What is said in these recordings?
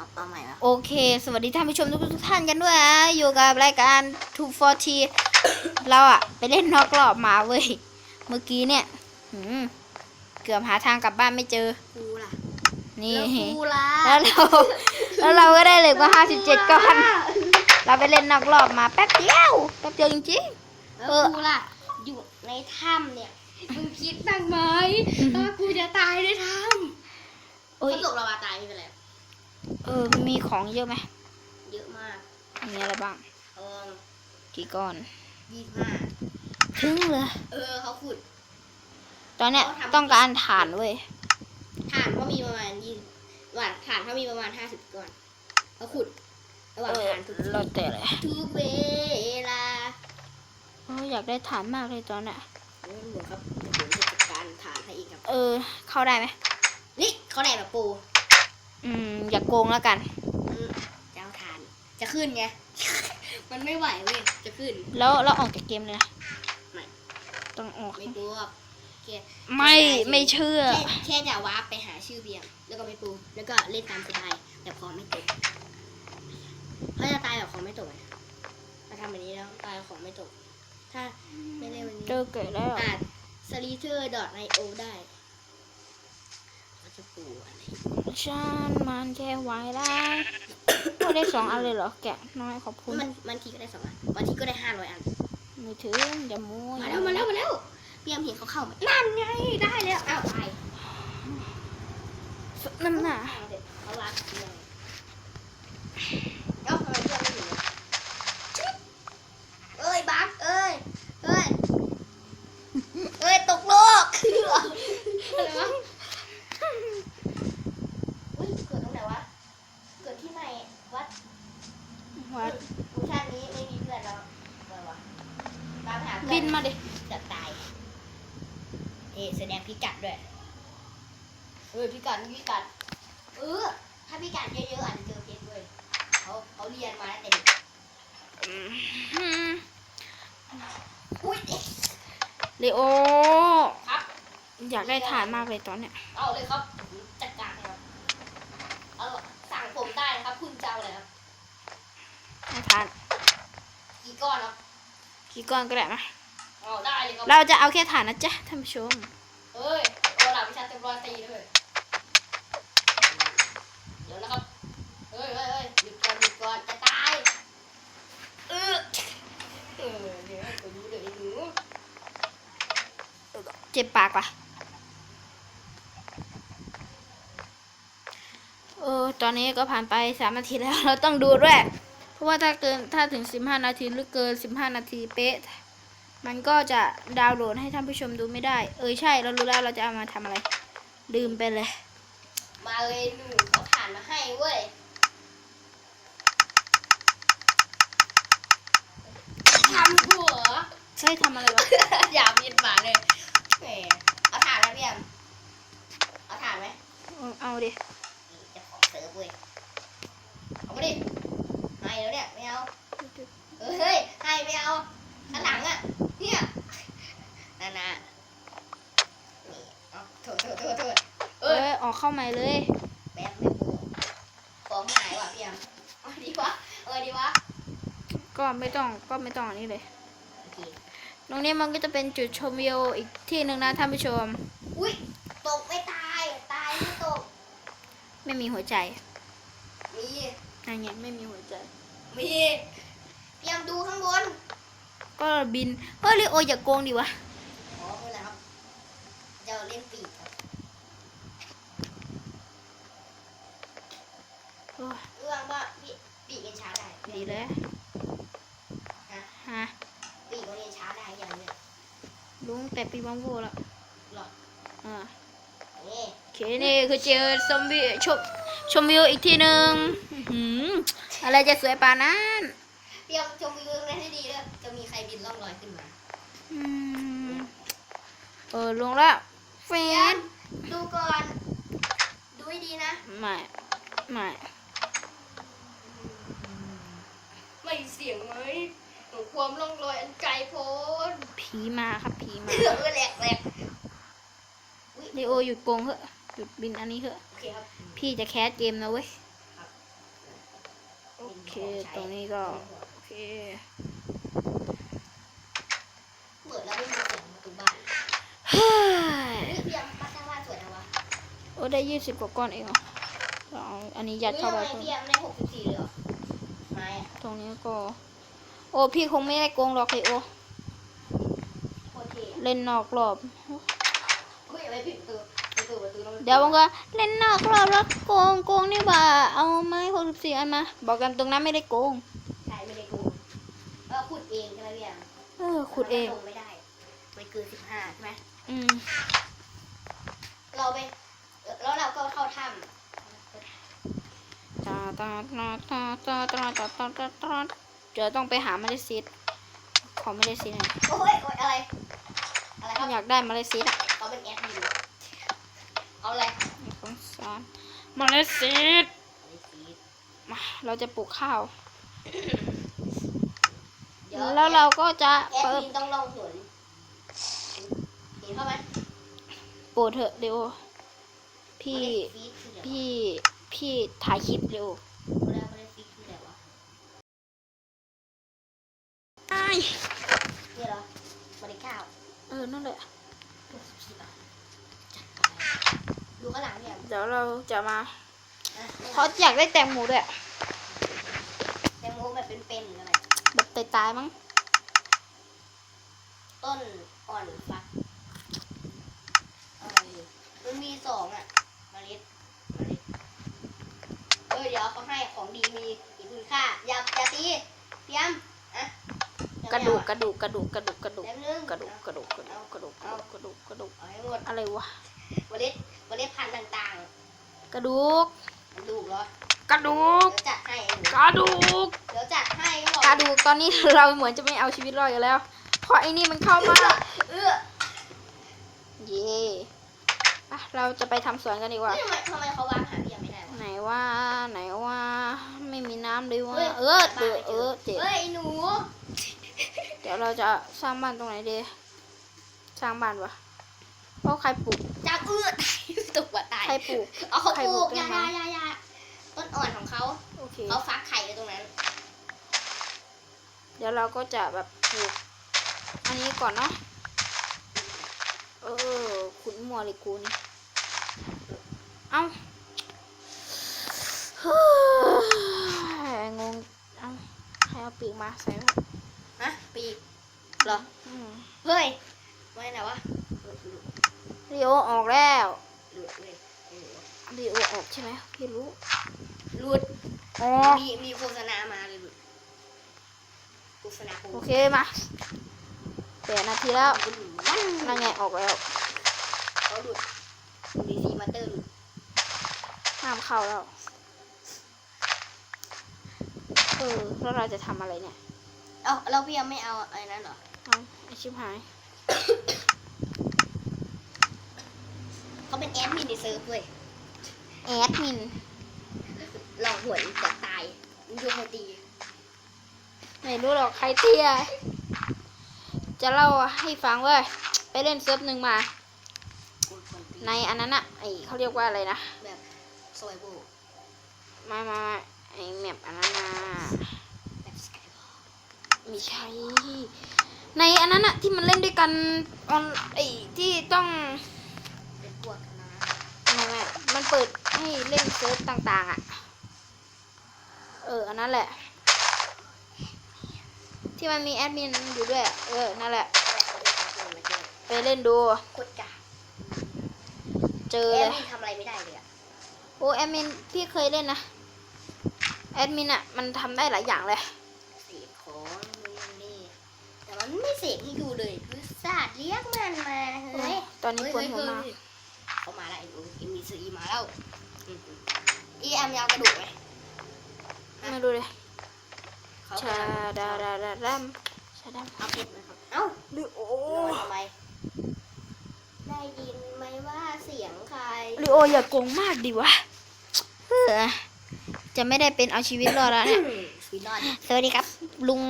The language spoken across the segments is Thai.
เอาตัวใหม่ละโอเค สวัสดีท่านผู้ชมทุกทุกท่านกันด้วยนะอยู่กับรายการ2 4 t เราอะไปเล่นนอกรอบมาเว้ย เมื่อกี้เนี่ยหืมเกือบหาทางกลับบ้านไม่เจอกูล่ะนี่ แล้วกูล่ะแล้วเรา แล้วเราก็ได้เลยกว่า57ก้อน เราไปเล่นนอกรอบมาแป๊บเดียว แป๊บเดียวจริง แล้วเออกูล่ะ อยู่ในถ้ำเนี่ยมึงคิดบ้างไหมว่ากูจะตายในถ้ๆำโอ้ยถ้าตกเราตายไม่เป็นไร เออ มีของเยอะไหม เยอะมาก มีอะไรบ้างเออกี่ก้อน ยี่สิบห้าถึงเลย เออเขาขุด ตอนเนี้ยเขาทำ ต้องการฐานเว้ย ฐานก็มีประมาณยี่หวานฐานเขามีประมาณห้าสิบก้อนเขาขุด ระหว่างเออฐานทุกเราแต่เลยทุกเวลาโอ้ยอยากได้ฐานมากเลยตอนเนี้ยเออหนูครับเดี๋ยวผมจะจัดการฐานให้อีกครับ เออ เข้าได้ไหมนี่เขาแหลมแบบปู อืม อย่าโกงแล้วกันอืมเจ้าฐาน จะขึ้นไง มันไม่ไหวเว้ย จะขึ้น แล้วเราออกจากเกมเลยนะไม่ ต้องออก ไม่กลัวแค่ไม่ไม่เชื่อ แค่แค่จะวาร์ปไปหาชื่อเบียง แล้วก็ไม่ปู แล้วก็เล่นตามสไตล์แต่พอไม่ตกเขาจะตายแบบของไม่ตกไงมาทำแบบนี้แล้วตายของไม่ตก ถ้าไม่เล่นวันนี้เจอเกิดแล้วอาจ s l i t e r i o ได้เขา จะปูอะไรฉันมันแค่ไหวแล้วก็ได้สองอันเลยเหรอแกะน้อยขอบคุณมันมันทีก็ได้สองอันบางทีก็ได้ห้าร้อยอัน ไม่ถึงอย่ามัวมาแล้วมาแล้วมาแล้วเบียมเห็นเขาเข้ามานั่นไงได้แล้วอ้าวตายนั่นน่ะเด็ดเขารักเบียมเอ้าทำไมเพื่อนไม่อยู่อะเอ้ยบักเอ้ยเอ้ยเอ้ยตกโลกอะไรวะอุ้ยเกิดตรงไหนวะเกิดที่ไหนวัด วัด กูชาตินี้ไม่มีเพื่อนแล้วอะไรวะตามหาเพื่อน บินมาดิ จะตาย เอะแสดงพิกัดด้วย เออพิกัดพิกัดเออถ้าพิกัดเยอะๆอาจจะเจอเพชรด้วยเขาเขาเรียนมาตั้งแต่เด็กอืมอุ้ยเลโอครับอยากได้ฐานมากเลยตอนเนี้ยเอาเลยครับผมจัดการให้ครับเอาสั่งผมได้นะครับ คุณเจ้าเลยครับเอาฐานกี่ก้อนครับกี่ก้อนก็ได้มาเอาได้เลยครับเราจะเอาแค่ฐานนะจ๊ะท่านผู้ชมเอ้ยโอ้หลับวิชาเต็มร้อยตีด้วยเดี๋ยวนะครับ เฮ้ยเฮ้ยเฮ้ยหยุดก่อนหยุดก่อนจะตาย เออเออเดี๋ยวให้ตัวรู้เดี๋ยวนี้หนู เจ็บปากว่ะ เออ ตอนนี้ก็ผ่านไปสามนาทีแล้ว เราต้องดูด้วย เพราะว่าถ้าเกินถ้าถึงสิบห้านาทีหรือเกินสิบห้านาทีเป๊ะ มันก็จะดาวน์โหลดให้ท่านผู้ชมดูไม่ได้ เออใช่ เรารู้แล้วเราจะเอามาทำอะไร ลืมไปเลย มาเลยหนูเขาผ่านมาให้เว้ยทำหัว ใช่ทำอะไรวะ อย่ามีดหมาเลย แหมเอาถ่านไหมพี่แอมเอาถ่านไหมเอาเอาดินี่จะขอเซิร์ฟเว้ยเอามาดิให้แล้วเนี่ยไม่เอาเออเฮ้ยให้ไม่เอาข้างหลังอะเนี่ยนั่นนะนี่เอาโทษโทษโทษโทษเออออกเข้าใหม่เลยแป๊บนึงกูฟ้องหายว่ะพี่แอมเอาดีวะเออดีวะก็ไม่ต้องก็ไม่ต้องอันนี้เลยโอเค ตรงนี้มันก็จะเป็นจุดชมวิวอีกที่หนึ่งนะท่านผู้ชม อุ้ยตกไม่ตาย ตายไม่ตก ไม่มีหัวใจมีอะไรเงี้ยไม่มีหัวใจ มีเตรียมดูข้างบน ก็บินเฮ้ยลิโออย่าโกงดิวะอ๋อเมื่อไหร่ครับจะเล่นปีกครับโอ้ยเรื่องว่าปีปีกเรียนช้าได้ดีเลย ฮะ ฮะ ปีกมันเรียนช้าได้อย่างเนี้ย ลุงแต่ปีบังโวแล้วหรออ่านี่โอเคนี่คือเจอชมวิวชมชมวิวอีกที่หนึ่งอื้อหืออะไรจะสวยป่านนั้นเตรียมชมวิวนั้นให้ดีเลยจะมีใครบินล่องลอยขึ้นมาอืมเออลงแล้วเฟเตรียนมดูก่อน ดูให้ดีนะไม่ไม่ไม่เสียงไหมหนูความล่องลอยอันไกลโพ้น ผีมาครับผีมาเออแหลกแหลกอุ๊ยลิโอหยุดโกงเถอะหยุดบินอันนี้เถอะโอเคครับพี่จะแคสเกมนะเว้ยครับเคตรงนี้ก็โอเคเปิดแล้วไม่มีเสียงประตูบ้านเฮ้ยนี่พี่ยังบ้านสร้างบ้านสวยนะวะโอ้ได้ยี่สิบกว่าก้อนเองเหรอเอาอันนี้ยัดเข้าไปนี่ทำไมเพิ่มพี่ยังได้หกสิบสี่เลยเหรอไม่อะตรงนี้ก็ โอ้พี่คงไม่ได้โกงหรอกเลยโอโคตร เท่อะเล่นนอกรอบเฮ้ยอะไรปิดประตูประตูประตูต้องเดี๋ยวผมก็เล่นนอกรอบแล้วโกงโกงนี่บ่าเอาไม้หกสิบสี่อันมา บอกกันตรงนั้นไม่ได้โกง ใช่ไม่ได้โกงเราขุดเองใช่ไหมพี่ยังเออขุดเอง ราลงไม่ได้ไม่เกินสิบห้าใช่ไหมอืม เราไปแล้วเราก็เข้าถ้ตาตาตาตาตาตาตาตาตาตาเดี๋ยวต้องไปหาเมล็ดซีดขอเมล็ดซีดหน่อยำโอ้ยโอ้ยอะไร อะไรครับอยากได้เมล็ดซีดอะเขาเป็นแอดมินเอาอะไรมีคนสอนเมล็ดซีดอะไรสีมาเราจะปลูกข้าวเดี๋ยวแล้วเราก็จะแอดเปิดมินต้องลองหนเห็นเข้าไหมโปรดเถอะเร็วพี่เมล็ดฟีดคืออะไรวะพี่พี่ถ่ายคลิปเร็วเมล็ดเมล็ดฟีดคืออะไรวะ ไอ้ นี่เหรอเมล็ดข้าว เออ นั่นแหละหกสิบสี่บาทจัดไปดูข้างหลังเนี่ยเดี๋ยวเราจะมาอะเขาอยากได้แตงโมด้วยแตงโมแบบเป็นๆอะไรแบบตายๆมั้ง ต้นอ่อนฟักอะไรอยู่มันมีสองอะเมล็ดเมล็ดเออเดี๋ยวเขาให้ของดีมีมีคุณค่าอย่าอย่าตีเตรียมอะยัง กระไม่ดูกเอากระดูกกระดูกกระดูกกระดูกแป๊บนึงกระดูกกระดูกกระดูกกระดูกกระดูกกระดูกกระดูกกระดูกเอาให้หมดอะไรวะเมล็ดเมล็ดพันธุ์ต่างกระดูกๆมันดูเหรอกระดูเดี๋กยวจัดให้ไอ้หนูกระดูกเดี๋ยวจัดให้ก็บอกกระดูกตอนนี้เราเหมือนจะไม่เอาชีวิตรอดกันแล้วเพราะไอ้นี่มันเข้ามาเออเย่อะเราจะไปทำสวนกันดีกว่าทำไมทำไมเขาวางหาพี่ยังไม่ได้วะไหนว่าไหนว่าไม่มีน้ำเลยว่าฮ้ยเออเจอเออเจ็บเฮ้ยไอ้หนู เดี๋ยวเราจะสร้างบ้านตรงไหนดี สร้างบ้านวะเพราะใครปลูกจับเอื้อตายตกว่าตายใครปลูก เอาเขาใครปปลูลูกกยาได้ยาไหมยายาต้นอ่อนของเขาโอเค เขาฟักไข่ไว้ตรงนั้น เดี๋ยวเราก็จะแบบปลูกอันนี้ก่อนเนาะ เออ ขุนมัวเลยกูนี่เอ้าเฮ้ยงง เอ้าใครเอาปีกมาใส่ไว้ ฮะปีกเหรอ อืมเฮ้ยไม่ไหนวะหลุดหลุดลีโอออกแล้วหลุดเว้ยเออลีโอออกใช่ไหมพี่รู้หลุดอ๋อมีมีโฆษณามาเลยหลุดโฆษณาโอเคมาแปดนาทีแล้วคุณนั่นไงออกแล้วเขาหลุดดีซีมาเตอร์หลุดห้ามเข้าแล้ว เออแล้วเราจะทำอะไรเนี่ย เอ้าเราพี่ยังไม่เอาอะไรนั้นเหรอเอาไอชิบหาย เขาเป็นแอดมินในเซิร์ฟเว้ยแอดมินหลอกหวยจะตายมึงดูเขาตีไม่รู้หรอกใครเตี้ย จะเล่าให้ฟังเว้ย ไปเล่นเซิร์ฟหนึ่งมากูคนตีในอันนั้นอะไอเขาเรียกว่าอะไรนะแบบซอยโบมามามาไอแมปอันนั้นนะ แบบสกายบอล ไม่ใช่ ในอันนั้นอะที่มันเล่นด้วยกันออนไอที่ต้องเป็นพวกกันนะไม่ไม่มันเปิดให้เล่นเซิร์ฟต่าง ๆอะเอออันนั้นแหละ ที่มันมีแอดมินอยู่ด้วยอะเออนั่นแหละแต่เขาเป็นคนมาเจอไปเล่นดูโคตรกากเจอแอเลดยมินทำอะไรไม่ได้เลยอะโอ้แอดมินพี่เคยเล่นนะแอดมินอะมันทำได้หลายอย่างเลย เสกของนู่นนี่แต่มัน ไม่เสกให้ดูเลยคือศาสตร์เลี้ยงมันมาเฮ้ยตอนนี้ปวดหัวมากเฮ้ยเขามาแล้วไอ้หนูเอ็มมีซีมาแล้วอืมๆอีแอมยาวกระดูกไหมไม่รู้เลยเขาชาดาดาดาดัมชาดัมเอาเพชรมาครับเอ้าลิโอโนอนทำไมได้ยินไหมว่าเสียงใครลิโออย่าโกงมากดิวะเออจะไม่ได้เป็นเอาชีวิตรอดแล้วเนี่ย วีนอนสวัสดีครับ ลุง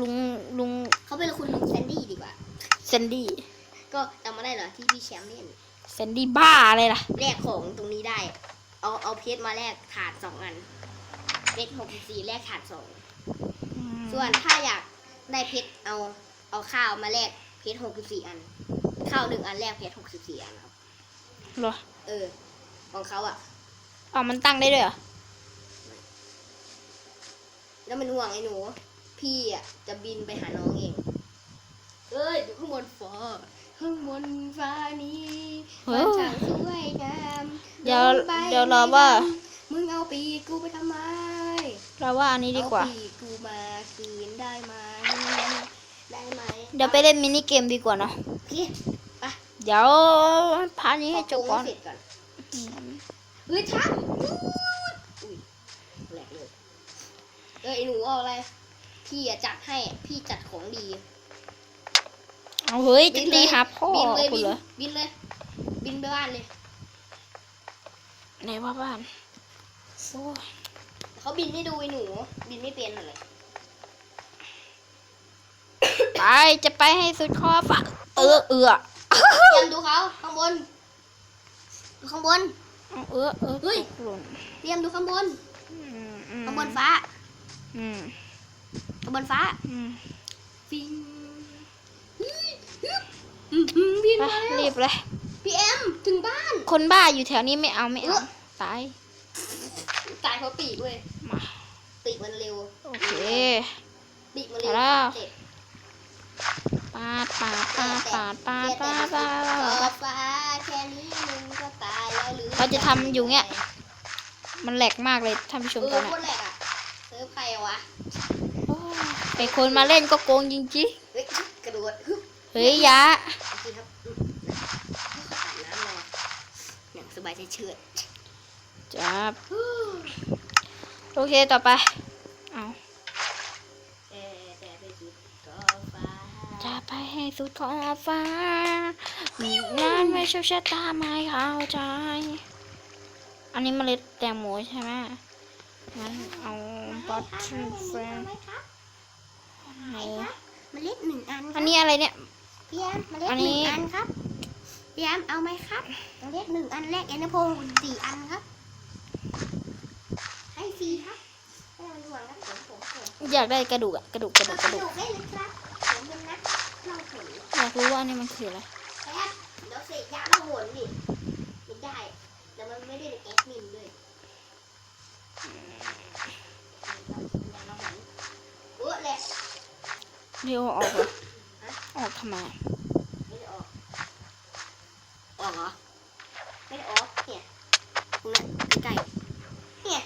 ลุงลุงเขาเป็นคุณลุงแซนดี้ดีกว่าแซนดี้ก็จำมาได้เหรอที่พี่แชมป์เล่นแซนดี้บ้าอะไรล่ะ แลกของตรงนี้ได้ เอาเอาเพชรมาแลกถาดสองอันเพชรหกสิบสี่แลกถาดสองอืมส่วนถ้าอยากได้เพชรเอาเอาข้าวมาแลกเพชรหกสิบสี่อัน ข้าวหนึ่งอันแลกเพชรหกสิบสี่อันครับเหรอเออของเขาอะอ๋อมันตั้งได้ด้วยเหรอ แล้วมันห่วงไอ้หนู พี่อะจะบินไปหาน้องเอง เอ้ยอยู่ข้างบนฟ้าข้างบนฟ้านี้เฮ้มันยช่างสวยงามเดี๋ยวลงไปเดี๋ยวรอว่า มึงเอาปีกกูไปทำไม เราว่าอันนี้ดีกว่า เอปีกูมาคืนได้ไหมได้ไหมเดี๋ยวไปเล่นมินิเกมดีกว่าเนาะพี่เดี๋ยวพาร์ทนี้ให้จบก่อนขปรุงให้เสร็จก่อนเฮ้ยทักอุ้ยแหลกเลย เออไอหนูเอาอะไร พี่อะจัดให้ พี่จัดของดี เอาเฮ้ยจะบินเลยตีหาพ่อบินเลยคุบิณนเหรอบินเลย บินไปบ้านเลยไหนว่าบ้านโอ้ยเขาบินไม่ดูไอหนู บินไม่เป็นเลย ไปจะไปให้สุดคอฝันเออเอือเตรียมดูเขาข้างบนดูข้างบน เออเออเฮ้ยหล่นเตรียมดูข้างบนอืมอืมข้างบนฟ้า อืมข้างบนฟ้า อืมฟิงเฮ้ยฮึบอื้อหือบินไปมาแล้วรีบเลย พี่เอ็มถึงบ้าน คนบ้าอยู่แถวนี้ไม่เอาไม่เอาเออตาย ตายเพราะปีกเว้ยมา ปีกมันเร็ว โอเค ปีกมันเร็วแล้ว เจ็บปาดปาดปาดปาดปาดแต่ปาดแต่ปาดขปาอด ฟ้าแค่นี้มึงก็ตายแล้วหรือเราจะทำอยู่เงี้ยมันแหลกมากเลยท่านผู้ชเอมอตอนนี้โคตรแหลกอะเซิร์ฟใครอะวะ ไอคนมาเล่นก็โกงจริงเฮ้ยกระโดดฮึบๆเฮ้ยยะโอเคครับอืมอาบน้ำเลยอย่างสบายใจเฉิดจับโอเคต่อไปเอาแต่แต่ไปสุดก็ฟ้าจะไปให้สุดขอบฟ้านั่นไม่ใช่ชะตาไม่เข้าใจ อันนี้เมล็ดแตงโมใช่ไหมงั้นเอาบอทเทนเฟรนไหมครับ ไหนเมล็ดหนึ่งอันอันนี้อะไรเนี่ย พี่แอมเมล็ดอันหนี้นึ่งอันครับพี่แอมเอาไหมครับเมล็ดหนึ่งอันแรกเอ็นโพสี่อันครับ ให้ฟรีครับไม่ต้องห่วงครับผมผมผมอยากได้กระดูกอะกระดูกกระดูกกระดูกได้เลยครับผมเป็นนักเล่าผีอยากรู้ว่าอันนี้มันคืออะไรแป๊บเดี๋ยวเสกยาละหนดิไม่ได้แต่มันไม่ได้เป็นแอดมินด้วยยาละหนเออแหละ เรียวออกเหรอออกทำไมไม่ได้ออก ออกเหรอ ไม่ได้ออก เนี่ยตรงนั้นใกล้ๆเนี่ย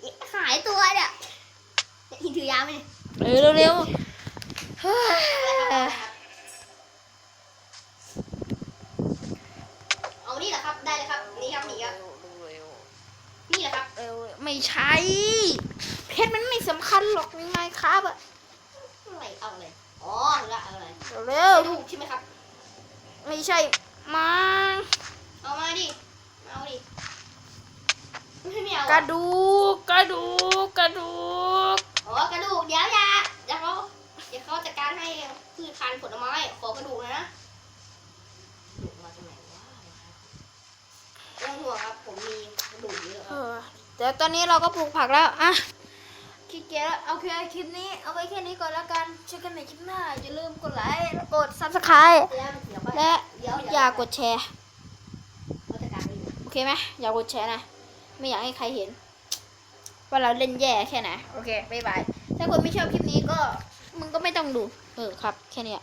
เนี่ยหายตัวเนี่ยเนี่ยหินถือยาวไหมเนี่ยเร็วเร็วเฮ้ยเอานี่แหละครับ ได้เลยครับ นี่ครับ นี่ครับ นี่แหละครับเร็วไม่ใช่ เพชรมันไม่สำคัญหรอกยังไงครับอะอะไร เอาอะไร อ๋อละเอาอะไรเร็วกระดูกใช่ไหมครับ ไม่ใช่มาเอามาดิ เอาดิ ไม่ไม่เอากระอะดูกกระดูกกระดูกอ๋อกระดูกเดี๋ยวอย่าเดี๋ยวเขาเดี๋ยวเขาจัดการให้พืชพันธุ์ผลไม้ขอกระดูกหนะนะกระดูกมาจากไหนวะไม่ต้องห่วงครับผมมีกระดูกเยอะคเอรับอเดี๋ยวตอนนี้เราก็ปลูกผักแล้วอะ ขี้เกียจแล้วโอเคคลิปนี้ เอาไว้แค่นี้ก่อนแล้วกันเจอกันใหม่คลิปหน้า อย่าลืมกดไลค์และกด subscribe เดี๋ยวเดี๋ยวไปและเดี๋ยวอย่ากดแชร์เขาจัดการไปอยู่โอเคไหมอย่ากดแชร์นะ ไม่อยากให้ใครเห็น ว่าเราเล่นแย่แค่ไหน โอเคบ๊ายบาย ถ้าคนไม่ชอบคลิปนี้ก็ มึงก็ไม่ต้องดู เออครับ แค่เนี้ย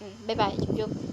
อืมบ๊ายบาย จุ๊บๆ